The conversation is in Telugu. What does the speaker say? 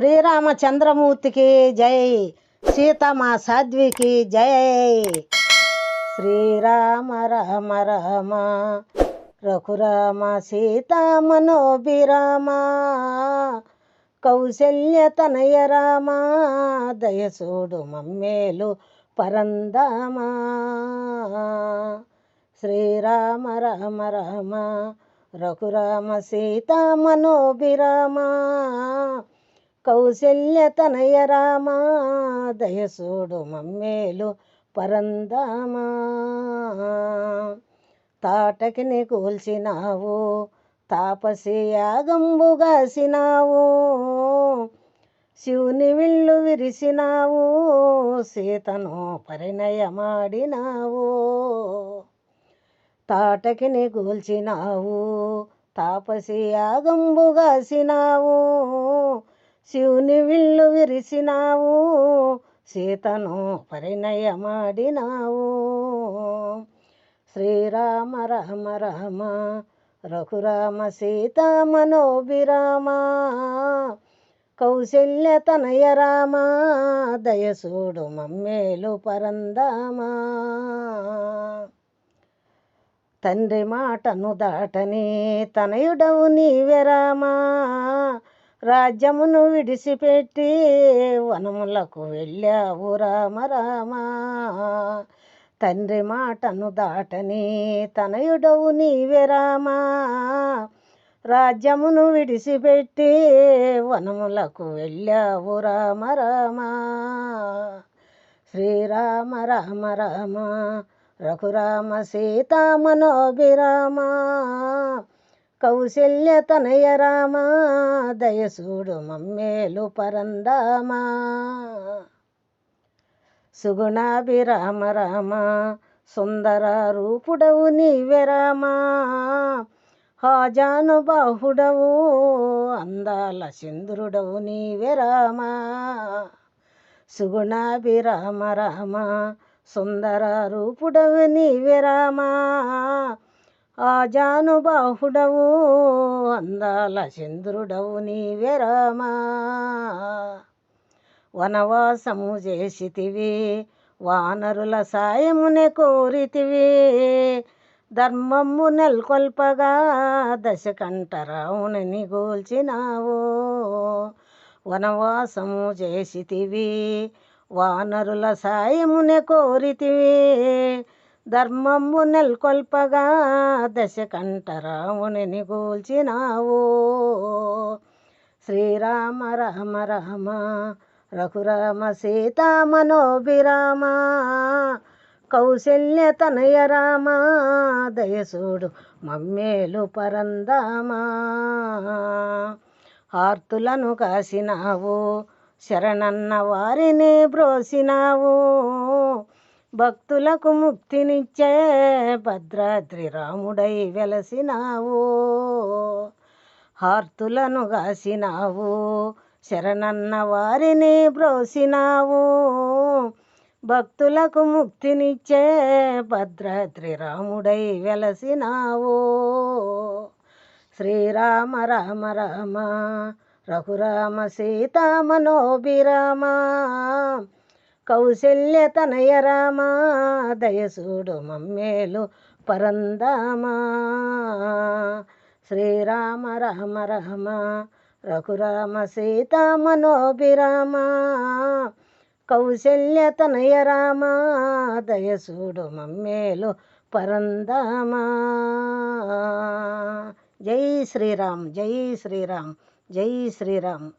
శ్రీరామచంద్రమూర్తికి జై సీతమా సాధ్వికి జై. శ్రీరామ రామ రామ రఘురామ సీతామనోభిరామ కౌశల్య తనయ రామ దయసూడు మమ్మేలు పరందామా. శ్రీరామ రామ రామ రఘురామ సీతామనోభిరామ కౌశల్య తనయ రామా దయసూడు మమ్మేలు పరందామా. తాటకిని కూల్చినావు తాపసి యాగంబుగాసినావు శివుని విల్లు విరిసినావు సీతను పరిణయమాడినావు. తాటకిని కూల్చినావు తాపసి యాగంబుగాసినావు శివుని విల్లు విరిసినావు సీతను పరిణయమాడినావు. శ్రీరామ రామ రామ రఘురామ సీత మనోభిరామ కౌశల్య తనయ రామ దయసూడు మమ్మేలు పరందామా. తండ్రి మాటను దాటని తనయుడవు నీవెరామా రాజ్యమును విడిచిపెట్టి వనములకు వెళ్ళావు రామ రామ. తండ్రి మాటను దాటని తనయుడవు నీవే రామ. రాజ్యమును విడిచిపెట్టి వనములకు వెళ్ళావు రామ రామ. శ్రీరామ రామ రామ రఘురామ సీతామనోభిరామ కౌశల్య తనయ రామా దయసూడు మమ్మేలు పరందామా. సుగుణాభిరామ రామ సుందర రూపుడవు నీవే రామా. హాజాను బాహుడవు అందాల సింధురుడవు నీవే రామా. సుగుణాభిరామ రామ సుందర రూపుడవు నీవే రామా. ఆజాను బాహుడవు అందాల చంద్రుడవు నీవే వనవాసము చేసితివి వానరుల సాయమునే కోరితివి. ధర్మము నెల్కొల్పగా దశకంఠ రావునని గోల్చినావు. వనవాసము చేసితివి వానరుల సాయమునే కోరితివి. ధర్మము నెల్కొల్పగా దశకంఠ రాముని గూల్చినావు శ్రీరామ రామ రామ రఘురామ సీతామనోభిరామ కౌశల్య తనయ రామ దయసూడు మమ్మేలు పరందామా ఆర్తులను కాసినావు శరణన్న వారిని బ్రోసినావు. భక్తులకు ముక్తినిచ్చే భద్రాద్రి రాముడై వెలసినావు. హార్తులను గాసినావు. శరణన్న వారిని బ్రోసినావు. భక్తులకు ముక్తినిచ్చే భద్రాద్రి రాముడై వెలసినావు. శ్రీరామ రామ రామ రఘురామ సీతామనోభిరామ కౌశల్య తనయ రామా దయసూడు మమ్మేలు పరందామా. శ్రీరామ రామ రామ రఘురామ సీతామనోభిరామ కౌశల్య తనయ రామ దయసూడు మమ్మేలు పరందామా. జై శ్రీరామ్ జై శ్రీరామ్ జై శ్రీరామ్.